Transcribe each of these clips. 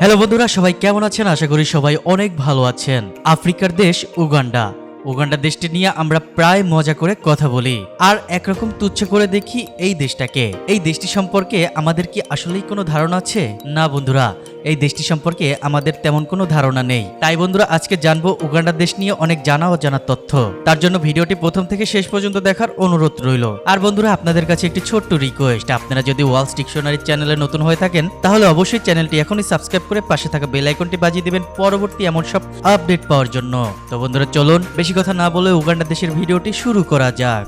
Hello বন্ধুরা সবাই কেমন আছেন? আশা করি সবাই অনেক ভালো আছেন। আফ্রিকার দেশ উগান্ডা। উগান্ডা দেশটি নিয়ে আমরা প্রায় মজা করে কথা বলি। আর একরকম তুচ্ছ করে দেখি এই দেশটাকে। এই দেশটি সম্পর্কে আমাদের কি আসলেই কোনো ধারণা আছে? না বন্ধুরা, এই দেশটি সম্পর্কে আমাদের তেমন কোনো ধারণা নেই। তাই বন্ধুরা, আজকে জানব উগান্ডা দেশ নিয়ে অনেক জানা ও জানার তথ্য। তার জন্য ভিডিওটি প্রথম থেকে শেষ পর্যন্ত দেখার অনুরোধ রইল। আর বন্ধুরা, আপনাদের কাছে একটি ছোট্ট রিকোয়েস্ট আপনারা যদি ওয়ালস ডিকশনারি চ্যানেলে নতুন হয়ে থাকেন, তাহলে অবশ্যই চ্যানেলটি এখনই সাবস্ক্রাইব করে পাশে থাকা বেল আইকনটি বাজিয়ে দিবেন পরবর্তী এমন সব আপডেট পাওয়ার জন্য। তো বন্ধুরা, চলুন, বেশি কথা না বলে উগান্ডা দেশের ভিডিওটি শুরু করা যাক।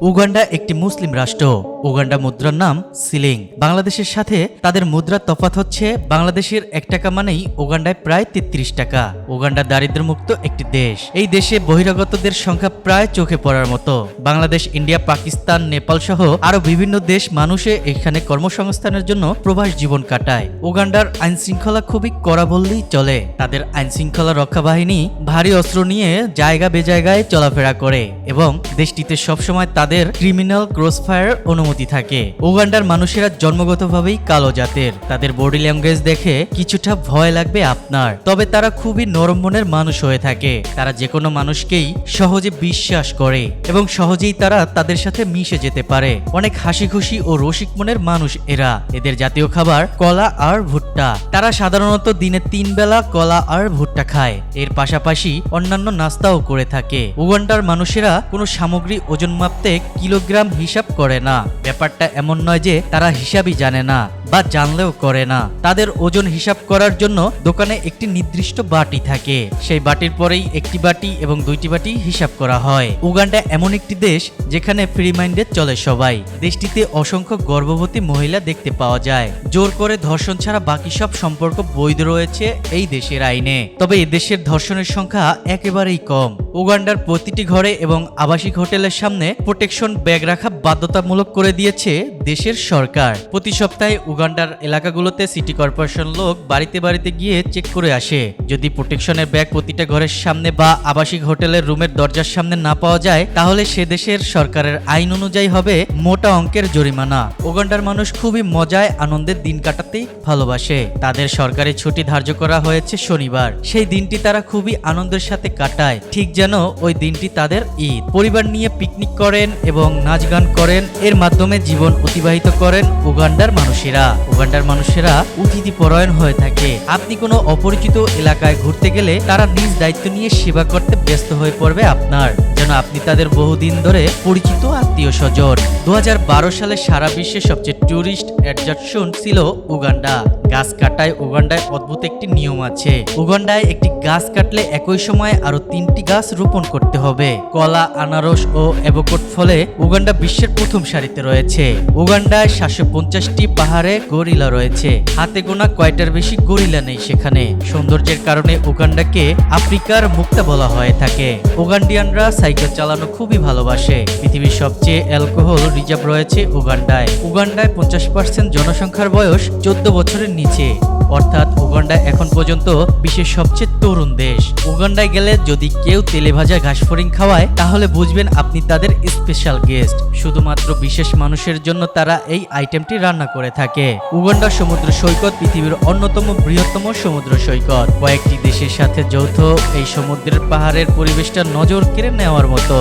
উগান্ডা একটি মুসলিম রাষ্ট্র। উগান্ডা মুদ্রার নাম সিলিং। বাংলাদেশের সাথে তাদের মুদ্রার তফাত হচ্ছে বাংলাদেশের এক টাকা মানেই উগান্ডায় প্রায় তেত্রিশ টাকা। উগান্ডা দারিদ্র্যমুক্ত একটি দেশ। এই দেশে বহিরাগতদের সংখ্যা প্রায় চোখে পড়ার মতো। বাংলাদেশ, ইন্ডিয়া, পাকিস্তান, নেপাল সহ আরও বিভিন্ন দেশ মানুষে এখানে কর্মসংস্থানের জন্য প্রবাস জীবন কাটায়। উগান্ডার আইন শৃঙ্খলা খুবই কড়া বললেই চলে। তাদের আইন শৃঙ্খলা রক্ষা বাহিনী ভারী অস্ত্র নিয়ে জায়গা বেজায়গায় চলাফেরা করে এবং দেশটিতে সবসময় তাদের ক্রিমিনাল ক্রসফায়ার অনুমতি থাকে। উগান্ডার মানুষেরা জন্মগতভাবেই কালো জাতের। তাদের বডি ল্যাঙ্গুয়েজ দেখে কিছুটা ভয় লাগবে আপনার। তবে তারা খুবই নরম মনের মানুষ হয়ে থাকে। তারা যে কোনো মানুষকেই সহজে বিশ্বাস করে এবং সহজেই তারা তাদের সাথে মিশে যেতে পারে। অনেক হাসি খুশি ও রসিক মনের মানুষ এরা। এদের জাতীয় খাবার কলা আর ভুট্টা। তারা সাধারণত দিনে তিন বেলা কলা আর ভুট্টা খায়। এর পাশাপাশি অন্যান্য নাস্তাও করে থাকে। উগান্ডার মানুষেরা কোনো সামগ্রী ওজন মাপতে কিলোগ্রাম হিসাব করে না। ব্যাপারটা এমন নয় যে তারা হিসাবই জানে না বা জানলেও করে না। তাদের ওজন হিসাব করার জন্য দোকানে একটি নির্দিষ্ট বাটি থাকে। সেই বাটির পরেই একটি বাটি এবং দুইটি বাটি হিসাব করা হয়। উগান্ডা এমন একটি দেশ যেখানে ফ্রি মাইন্ডে চলে সবাই। দেশটিতে অসংখ্য গর্ভবতী মহিলা দেখতে পাওয়া যায়। জোর করে ধর্ষণ ছাড়া বাকি সব সম্পর্ক বৈধ রয়েছে এই দেশের আইনে। তবে এ দেশের ধর্ষণের সংখ্যা একেবারেই কম। উগান্ডার প্রতিটি ঘরে এবং আবাসিক হোটেলের সামনে প্রোটেকশন ব্যাগ রাখা বাধ্যতামূলক করে দিয়েছে দেশের সরকার। প্রতি সপ্তাহে উগান্ডার এলাকাগুলোতে সিটি কর্পোরেশন লোক বাড়িতে বাড়িতে গিয়ে চেক করে আসে। যদি প্রোটেকশনের ব্যাগ প্রতিটা ঘরের সামনে বা আবাসিক হোটেলের রুমের দরজার সামনে না পাওয়া যায়, তাহলে সে দেশের সরকারের আইন অনুযায়ী হবে মোটা অঙ্কের জরিমানা। উগান্ডার মানুষ খুবই মজায় আনন্দের দিন কাটাতেই ভালোবাসে। তাদের সরকারি ছুটি ধার্য করা হয়েছে শনিবার। সেই দিনটি তারা খুবই আনন্দের সাথে কাটায়। ঠিক যেন ওই দিনটি তাদের ঈদ। পরিবার নিয়ে পিকনিক করেন এবং নাচ গান করেন। এর মাধ্যমে জীবন অতিবাহিত করেন উগান্ডার মানুষেরা। উগান্ডার মানুষেরা অতিথি পরায়ণ হয়ে থাকে। আপনি কোনো অপরিচিত এলাকায় ঘুরতে গেলে তারা নিজ দায়িত্ব নিয়ে সেবা করতে ব্যস্ত হয়ে পড়বে আপনার। যেন আপনি তাদের বহুদিন ধরে পরিচিত আত্মীয় স্বজন। দু হাজার বারো সালে সারা বিশ্বে সবচেয়ে ট্যুরিস্ট অ্যাট্রাকশন ছিল উগান্ডা। গাছ কাটায় উগান্ডায় অদ্ভুত একটি নিয়ম আছে। উগান্ডায় একটি গাছ কাটলে একই সময়ে আরও তিনটি গাছ রোপণ করতে হবে। কলা, আনারস ও অ্যাভোকট ফলে উগান্ডা বিশ্বের প্রথম সারিতে রয়েছে। উগান্ডায় সাতশো পঞ্চাশটি পাহাড়ে গরিলা রয়েছে। হাতে গোনা কয়টার বেশি গরিলা নেই সেখানে। সৌন্দর্যের কারণে উগান্ডাকে আফ্রিকার মুক্তা বলা হয়ে থাকে। উগান্ডিয়ানরা সাইকেল চালানো খুবই ভালোবাসে। পৃথিবীর সবচেয়ে অ্যালকোহল রিজার্ভ রয়েছে উগান্ডায়। উগান্ডায় পঞ্চাশ পার্সেন্ট জনসংখ্যার বয়স চোদ্দ বছরের নিচে। অর্থাৎ উগান্ডা এখন পর্যন্ত বিশ্বের সবচেয়ে তরুণ দেশ। উগান্ডায় গেলে যদি কেউ তেলে ভাজা ঘাসফড়িং খাওয়ায়, তাহলে বুঝবেন আপনি তাদের স্পেশাল গেস্ট শুধুমাত্র বিশেষ মানুষের জন্য তারা এই আইটেমটি রান্না করে থাকে। উগান্ডার সমুদ্র সৈকত পৃথিবীর অন্যতম বৃহত্তম সমুদ্র সৈকত। কয়েকটি দেশের সাথে যৌথ এই সমুদ্রের পাহাড়ের পরিবেশটা নজর কেড়ে নেওয়ার মতো।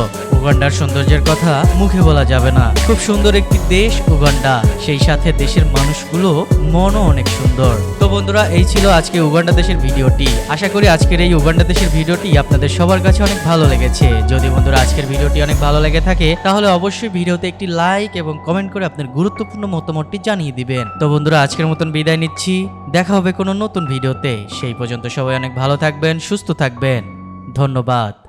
উগান্ডার সৌন্দর্যের কথা মুখে বলা যাবে না। খুব সুন্দর একটি দেশ উগান্ডা। সেই সাথে দেশের মানুষগুলো মনও অনেক সুন্দর। তো বন্ধুরা, এই ছিল আজকে উগান্ডা দেশের ভিডিওটি। আশা করি আজকের এই উগান্ডা দেশের ভিডিওটি আপনাদের সবার কাছে অনেক ভালো লেগেছে। যদি বন্ধুরা আজকের ভিডিওটি অনেক ভালো লেগে থাকে, তাহলে অবশ্যই ভিডিওতে একটি লাইক এবং কমেন্ট করে আপনার গুরুত্বপূর্ণ মতামতটি জানিয়ে দিবেন। তো বন্ধুরা, আজকের মতন বিদায় নিচ্ছি। দেখা হবে কোনো নতুন ভিডিওতে। সেই পর্যন্ত সবাই অনেক ভালো থাকবেন, সুস্থ থাকবেন। ধন্যবাদ।